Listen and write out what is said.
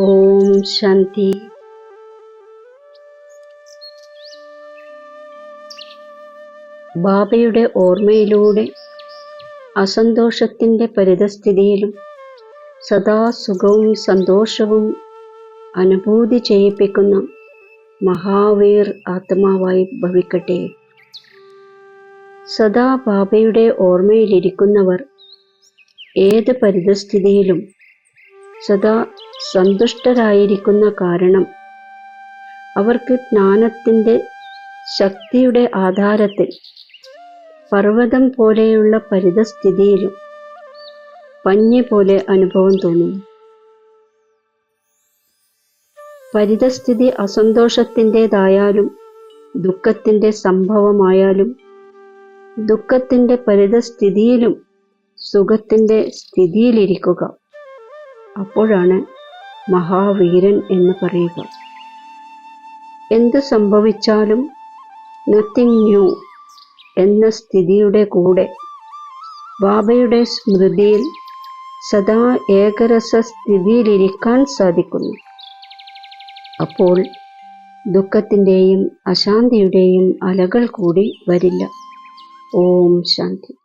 ഓം ശാന്തി. ബാബയുടെ ഓർമ്മയിലൂടെ അസന്തോഷത്തിന്റെ പരിതസ്ഥിതിയിലും സദാ സുഖവും സന്തോഷവും അനുഭൂതി ചെയ്യിപ്പിക്കുന്ന മഹാവീർ ആത്മാവായി ഭവിക്കട്ടെ. സദാ ബാബയുടെ ഓർമ്മയിലിരിക്കുന്നവർ ഏത് പരിതസ്ഥിതിയിലും സദാ സന്തുഷ്ടരായിരിക്കുന്ന കാരണം. അവർക്ക് ജ്ഞാനത്തിന്റെ ശക്തിയുടെ ആധാരത്തിൽ പർവതം പോലെയുള്ള പരിതസ്ഥിതിയിലും പഞ്ഞി പോലെ അനുഭവം തോന്നുന്നു. പരിതസ്ഥിതി അസന്തോഷത്തിന്റെതായാലും ദുഃഖത്തിന്റെ സംഭവമായാലും ദുഃഖത്തിന്റെ പരിതസ്ഥിതിയിലും സുഖത്തിന്റെ സ്ഥിതിയിലിരിക്കുക. അപ്പോഴാണ് മഹാവീരൻ എന്ന് പറയുക. എന്ത് സംഭവിച്ചാലും നത്തിങ് ന്യൂ എന്ന സ്ഥിതിയുടെ കൂടെ ബാബയുടെ സ്മൃതിയിൽ സദാ ഏകരസ സ്ഥിതിയിലിരിക്കാൻ സാധിക്കുന്നു. അപ്പോൾ ദുഃഖത്തിന്റെയും അശാന്തിയുടെയും അലകൾ കൂടി വരില്ല. ഓം ശാന്തി.